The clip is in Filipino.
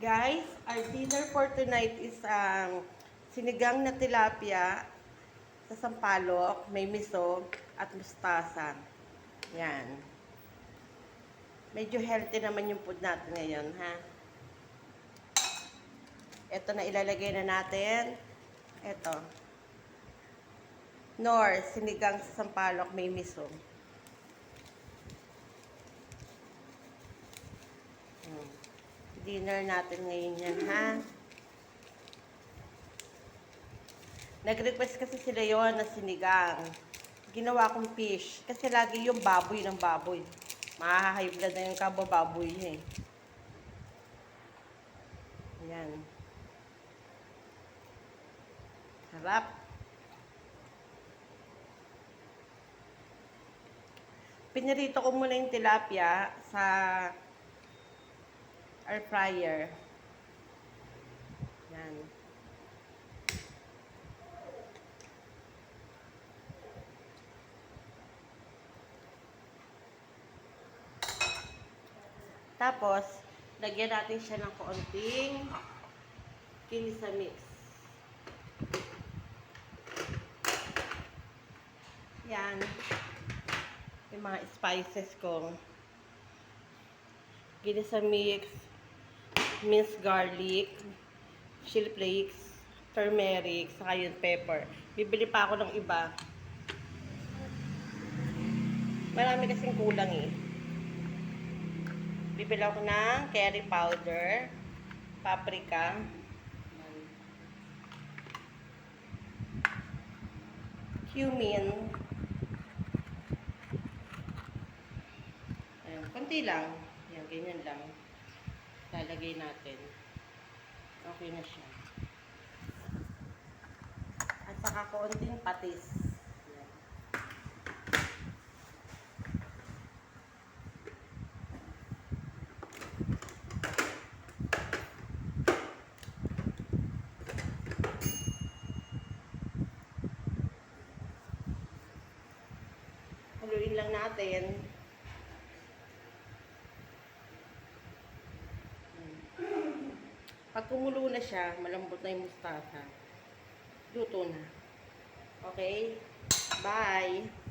Guys, our dinner for tonight is ang sinigang na tilapia sa sampalok, may miso at mustasa. Yan. Medyo healthy naman yung food natin ngayon, ha? Ito na ilalagay na natin. Ito. Nor, sinigang sa sampalok, may miso. Dinner natin ngayon yan, ha? Nag-request kasi sila yon na sinigang. Ginawa kong fish. Kasi lagi yung baboy ng baboy. Mahahay blood na yung kabababoy niya eh. Ayan. Sarap. Pinirito ko muna yung tilapia sa air fryer. Yan. Tapos, lagyan natin siya ng konting kinisa mix. Yan. Yung mga spices ko. Ginisa mix, minced garlic, chili flakes, turmeric, saka yung pepper. Bibili pa ako ng iba. Marami kasing kulang eh. Bibili ako ng curry powder, paprika, cumin, Ayan, konti lang. Ayan, ganyan lang. Lalagay natin. Okay na siya. At saka konting patis. Haluin lang natin. Pag kumulo na siya, malambot na yung mustasa. Luto na. Okay? Bye!